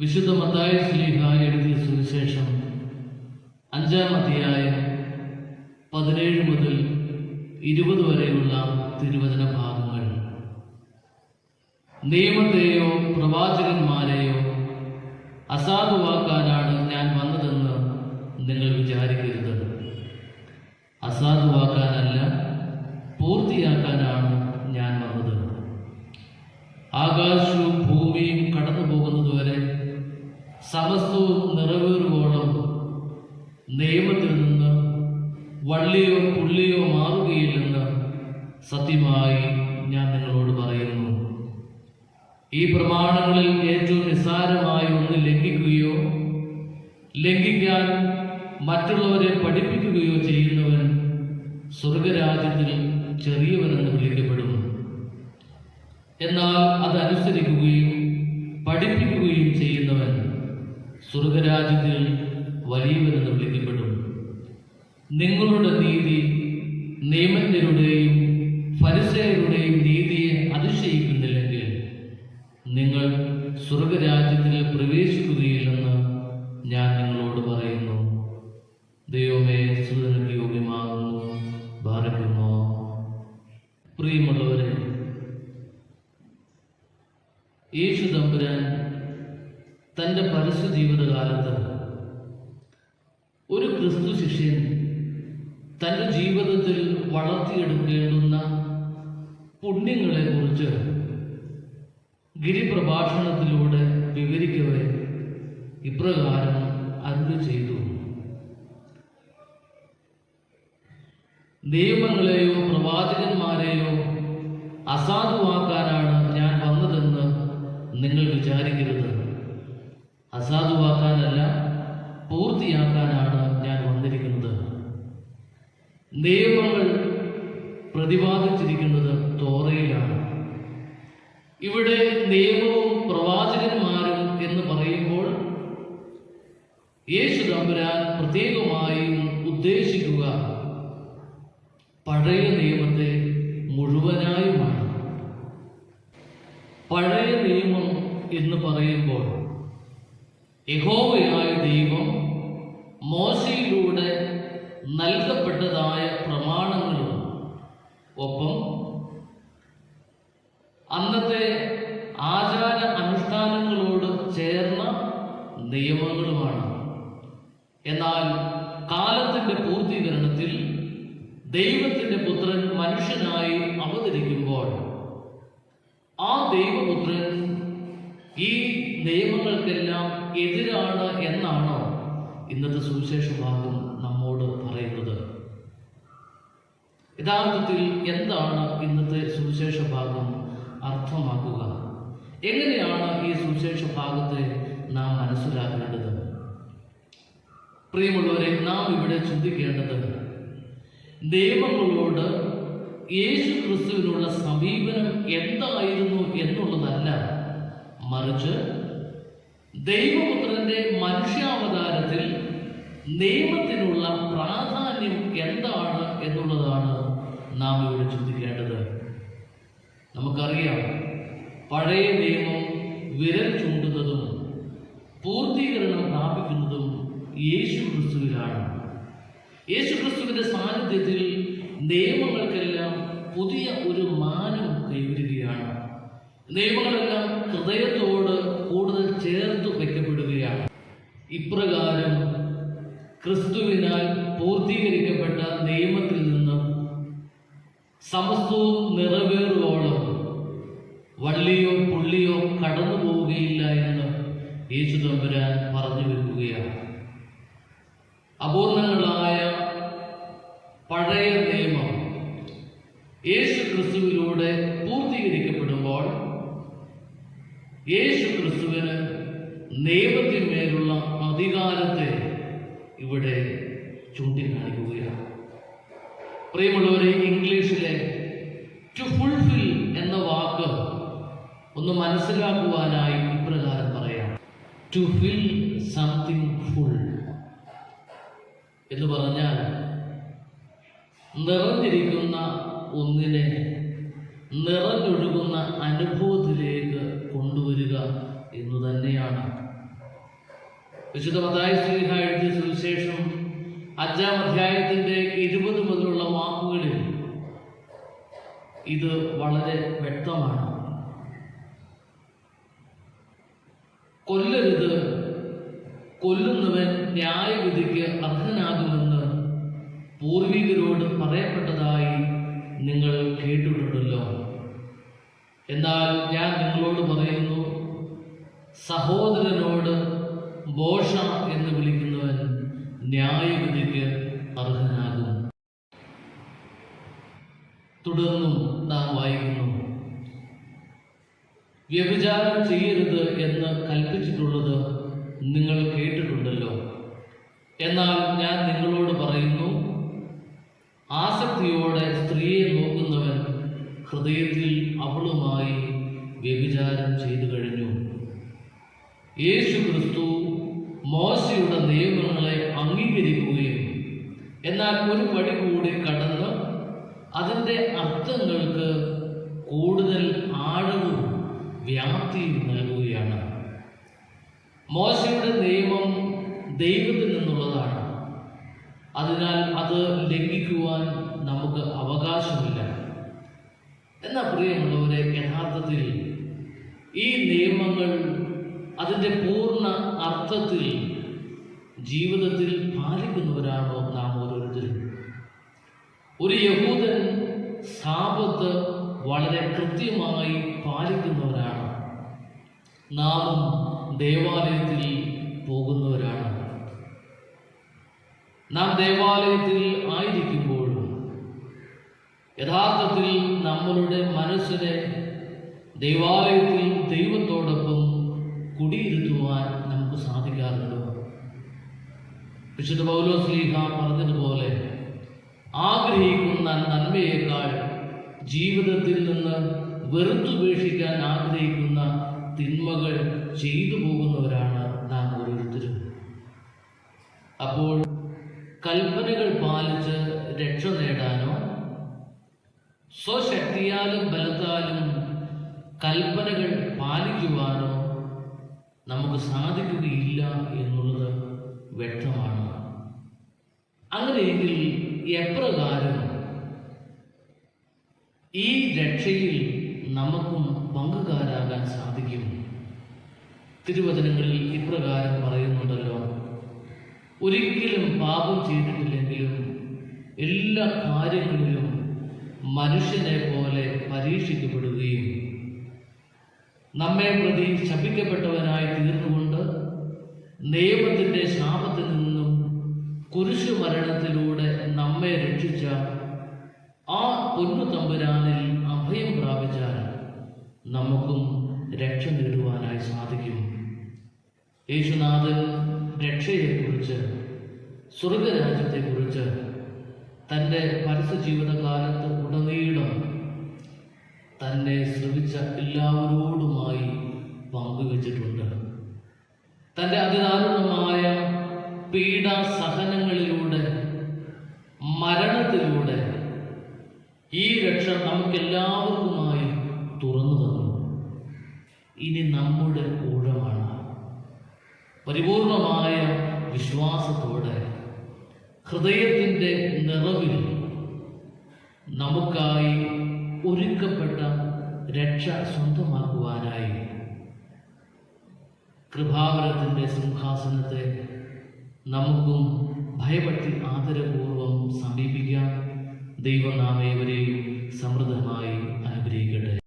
വിശുദ്ധ മത്തായ സ്ലീഹ എഴുതിയ സുവിശേഷം അഞ്ചാം അധ്യായം പതിനേഴ് മുതൽ ഇരുപത് വരെയുള്ള തിരുവചന ഭാഗങ്ങൾ. നിയമത്തെയോ പ്രവാചകന്മാരെയോ അസാധുവാക്കാനാണ് ഞാൻ വന്നതെന്ന് വള്ളിയോ പുള്ളിയോ മാറുകയില്ലെന്ന് സത്യമായി ഞാൻ നിങ്ങളോട് പറയുന്നു. ഈ പ്രമാണങ്ങളിൽ ഏറ്റവും നിസ്സാരമായി ഒന്ന് ലംഘിക്കുകയോ ലംഘിക്കാൻ മറ്റുള്ളവരെ പഠിപ്പിക്കുകയോ ചെയ്യുന്നവൻ സ്വർഗരാജ്യത്തിൽ ചെറിയവനെന്ന് വിളിക്കപ്പെടുന്നു. എന്നാൽ അതനുസരിക്കുകയും പഠിപ്പിക്കുകയും ചെയ്യുന്നവൻ സ്വർഗരാജ്യത്തിൽ വലിയവനെന്ന് വിളിക്കപ്പെടും നിങ്ങളുടെ നീതി നിയമജ്ഞരുടെയും ഫരിസയരുടെയും നീതിയെ അതിശയിക്കുന്നില്ലെങ്കിൽ നിങ്ങൾ സ്വർഗരാജ്യത്തിൽ പ്രവേശിക്കുകയില്ലെന്ന് ഞാൻ നിങ്ങളോട് പറയുന്നു. ദൈവമേ സുതനക്ക് യോഗ്യമാകുന്നു. ഭാരക്കുന്നു പ്രിയമുള്ളവരെ യേശു തമ്പുരാൻ തന്റെ പരസ്യ ജീവിതകാലത്ത് ഒരു ക്രിസ്തു ശിഷ്യൻ തന്റെ ജീവിതത്തിൽ വളർത്തിയെടുക്കേണ്ടുന്ന പുണ്യങ്ങളെക്കുറിച്ച് ഗിരിപ്രഭാഷണത്തിലൂടെ വിവരിക്കവേ ഇപ്രകാരം അരുളി ചെയ്തു. നിയമങ്ങളെയോ പ്രവാചകന്മാരെയോ അസാധുവാക്കാനാണ് ഞാൻ വന്നതെന്ന് നിങ്ങൾ വിചാരിക്കരുത്. അസാധുവാക്കാനല്ല പൂർത്തിയാക്കാനാണ് ഞാൻ വന്നിരിക്കുന്നത്. നിയമങ്ങൾ പ്രതിപാദിച്ചിരിക്കുന്നത് തോറയിലാണ്. ഇവിടെ നിയമവും പ്രവാചകന്മാരും എന്ന് പറയുമ്പോൾ യേശു തമ്പുരാൻ പ്രത്യേകമായും ഉദ്ദേശിക്കുക പഴയ നിയമത്തെ മുഴുവനായുമാണ്. പഴയ നിയമം എന്ന് പറയുമ്പോൾ യഹോവയായ ദൈവം മോശയിലൂടെ നൽകപ്പെട്ടതായ പ്രമാണങ്ങളും ഒപ്പം അന്നത്തെ ആചാര അനുഷ്ഠാനങ്ങളോട് ചേർന്ന നിയമങ്ങളുമാണ്. എന്നാൽ കാലത്തിന്റെ പൂർത്തീകരണത്തിൽ ദൈവത്തിന്റെ പുത്രൻ മനുഷ്യനായി അവതരിക്കുമ്പോൾ ആ ദൈവപുത്രൻ ഈ നിയമങ്ങൾക്കെല്ലാം എതിരാണ് എന്നാണോ ഇന്നത്തെ സുവിശേഷ ഭാഗം നമ്മോട് പറയുന്നത്. യഥാർത്ഥത്തിൽ എന്താണ് ഇന്നത്തെ സുവിശേഷ ഭാഗം അർത്ഥമാക്കുക? എങ്ങനെയാണ് ഈ സുവിശേഷ ഭാഗത്തെ നാം മനസ്സിലാക്കേണ്ടത്? പ്രിയമുള്ളവരെ നാം ഇവിടെ ചിന്തിക്കേണ്ടത് ദൈവങ്ങളോട് യേശു ക്രിസ്തുവിനുള്ള സമീപനം എന്തായിരുന്നു എന്നുള്ളതല്ല. മറിച്ച് ദൈവപുത്രന്റെ മനുഷ്യാവതാരത്തിൽ നിയമത്തിനുള്ള പ്രാധാന്യം എന്താണ് എന്നുള്ളതാണ് നാം ഇവിടെ ചിന്തിക്കേണ്ടത്. നമുക്കറിയാം പഴയ നിയമം വിരൽ ചൂണ്ടുന്നതും പൂർത്തീകരണം പ്രാപിക്കുന്നതും യേശു ക്രിസ്തുവിലാണ്. യേശു ക്രിസ്തുവിന്റെ സാന്നിധ്യത്തിൽ നിയമങ്ങൾക്കെല്ലാം പുതിയ ഒരു മാനം കൈവരികയാണ്. നിയമങ്ങളെല്ലാം ഹൃദയത്തോട് കൂടുതൽ ചേർത്ത് വയ്ക്കപ്പെടുകയാണ്. ഇപ്രകാരം ക്രിസ്തുവിനാൽ പൂർത്തീകരിക്കപ്പെട്ട നിയമത്തിൽ നിന്നും സമസ്തവും നിറവേറുവോളം വള്ളിയോ പുള്ളിയോ കടന്നു പോവുകയില്ല എന്ന് യേശു തമ്പുരാൻ പറഞ്ഞു വെക്കുകയാണ്. അപൂർണങ്ങളായ പഴയ നിയമം യേശു ക്രിസ്തുവിലൂടെ പൂർത്തീകരിക്കപ്പെടുമ്പോൾ യേശു ക്രിസ്തുവിന് നിയമത്തിന്മേലുള്ള അധികാരത്തെ ഇവിടെ ചൂണ്ടിക്കാണിക്കുകയാണ് പ്രിയമുള്ളവരെ ഇംഗ്ലീഷിലെ ടു ഫുൾഫിൽ എന്ന വാക്ക് ഒന്ന് മനസ്സിലാക്കുവാനായി ഇപ്രകാരം പറയാം. ടു ഫിൽ സംതിങ് ഫുൾ എന്ന് പറഞ്ഞാൽ നിറഞ്ഞിരിക്കുന്ന ഒന്നിനെ നിറഞ്ഞൊഴുകുന്ന അനുഭവത്തിലേക്ക് കൊണ്ടുവരിക എന്ന് തന്നെയാണ് വിശുദ്ധ മതായ സ്ത്രീഹ എഴുതിയ സുവിശേഷം അഞ്ചാം അധ്യായത്തിന്റെ ഇരുപത് മുതലുള്ള വാക്കുകളിൽ ഇത് വളരെ വ്യക്തമാണ്. കൊല്ലരുത് കൊല്ലുന്നവൻ ന്യായവിധിക്ക് അർഹനാകുമെന്ന് പൂർവികരോട് പറയപ്പെട്ടതായി നിങ്ങൾ കേട്ടിട്ടുണ്ടല്ലോ. എന്നാൽ ഞാൻ നിങ്ങളോട് പറയുന്നു സഹോദരനോട് ബോഷ എന്ന് വിളിക്കുന്നവൻ ന്യായവിധിക്ക് അർഹനാകും. തുടർന്നും നാം വായിക്കുന്നു വ്യഭിചാരം ചെയ്യരുത് എന്ന് കൽപ്പിച്ചിട്ടുള്ളത് നിങ്ങൾ കേട്ടിട്ടുണ്ടല്ലോ. എന്നാൽ ഞാൻ നിങ്ങളോട് പറയുന്നു ആസക്തിയോടെ സ്ത്രീയെ നോക്കുന്നവൻ ഹൃദയത്തിൽ അവളുമായി വ്യഭിചാരം ചെയ്തു കഴിഞ്ഞു. യേശു ക്രിസ്തു മോശയുടെ നിയമങ്ങളെ അംഗീകരിക്കുകയും എന്നാൽ ഒരു പടി കൂടി കടന്ന് അതിന്റെ അർത്ഥങ്ങൾക്ക് കൂടുതൽ ആഴവും വ്യാപ്തിയും നൽകുകയാണ്. മോശയുടെ നിയമം ദൈവത്തിൽ നിന്നുള്ളതാണ്. അതിനാൽ അത് ലംഘിക്കുവാൻ നമുക്ക് അവകാശമില്ല. എന്നാൽ പ്രിയമുള്ളവരെ യഥാർത്ഥത്തിൽ ഈ നിയമങ്ങൾ അതിന്റെ പൂർണ അർത്ഥത്തിൽ ജീവിതത്തിൽ പാലിക്കുന്നവരാണോ നാം ഓരോരുത്തരും? ഒരു യഹൂദൻ സാപത്ത് വളരെ കൃത്യമായി പാലിക്കുന്നവരാണ്. നാമും ദേവാലയത്തിൽ പോകുന്നവരാണ്. നാം ദേവാലയത്തിൽ ആയിരിക്കുമ്പോഴും യഥാർത്ഥത്തിൽ നമ്മളുടെ മനസ്സിനെ ദൈവാലയത്തിൽ ദൈവത്തോടൊപ്പം കുടിയിരുത്തുവാൻ നമുക്ക് സാധിക്കാറുണ്ടോ? വിശുദ്ധ പൗലോസ്ലീഹ പറഞ്ഞതുപോലെ ആഗ്രഹിക്കുന്ന നന്മയേക്കാൾ ജീവിതത്തിൽ നിന്ന് വെറുത്തുപേക്ഷിക്കാൻ ആഗ്രഹിക്കുന്ന തിന്മകൾ ചെയ്തു പോകുന്നവരാണ് നാം ഓരോരുത്തരും. അപ്പോൾ കൽപ്പനകൾ പാലിച്ച് രക്ഷ നേടാനോ സ്വശക്തിയാലും ബലത്താലും കൽപ്പനകൾ പാലിക്കുവാനോ നമുക്ക് സാധിക്കുകയില്ല എന്നുള്ളത് വ്യക്തമാണ്. അങ്ങനെയെങ്കിൽ എപ്രകാരം ഈ രക്ഷയിൽ നമുക്കും പങ്കുകാരാകാൻ സാധിക്കും? തിരുവചനങ്ങളിൽ ഇപ്രകാരം പറയുന്നുണ്ടല്ലോ ഒരിക്കലും പാപം ചെയ്തിട്ടില്ലെങ്കിലും എല്ലാ കാര്യങ്ങളിലും മനുഷ്യനെ പോലെ പരീക്ഷിക്കപ്പെടുകയും നമ്മെ പ്രതി ശപിക്കപ്പെട്ടവനായി തീർന്നുകൊണ്ട് നിയമത്തിന്റെ ശാപത്തിൽ നിന്നും കുരിശു മരണത്തിലൂടെ നമ്മെ രക്ഷിച്ച ആ പൊന്നു തമ്പുരാനിൽ അഭയം പ്രാപിച്ചാൽ നമുക്കും രക്ഷ നേടുവാനായി സാധിക്കും. യേശുനാഥൻ രക്ഷയെക്കുറിച്ച് സ്വർഗരാജ്യത്തെക്കുറിച്ച് തന്റെ പരസ്യ ജീവിതകാലത്ത് ഉടനീളം തന്നെ ശ്രമിച്ച എല്ലാവരോടുമായി പങ്കുവച്ചിട്ടുണ്ട് തന്റെ അതിദാരുണമായ പീഡാസഹനങ്ങളിലൂടെ മരണത്തിലൂടെ ഈ രക്ഷ നമുക്കെല്ലാവർക്കുമായി തുറന്നു തന്നു. ഇനി നമ്മുടെ ഊഴമാണ് പരിപൂർണമായ വിശ്വാസത്തോടെ ഹൃദയത്തിന്റെ നിറവിൽ നമുക്കായി ഒരുക്കപ്പെട്ട രക്ഷ സ്വന്തമാക്കുവാനായി കൃപാവരത്തിന്റെ സിംഹാസനത്തെ നമുക്കും ഭയപ്പെട്ടി ആദരപൂർവം സമീപിക്കാം ദൈവം നാം ഏവരെയും സമൃദ്ധമായി അനുഗ്രഹിക്കട്ടെ.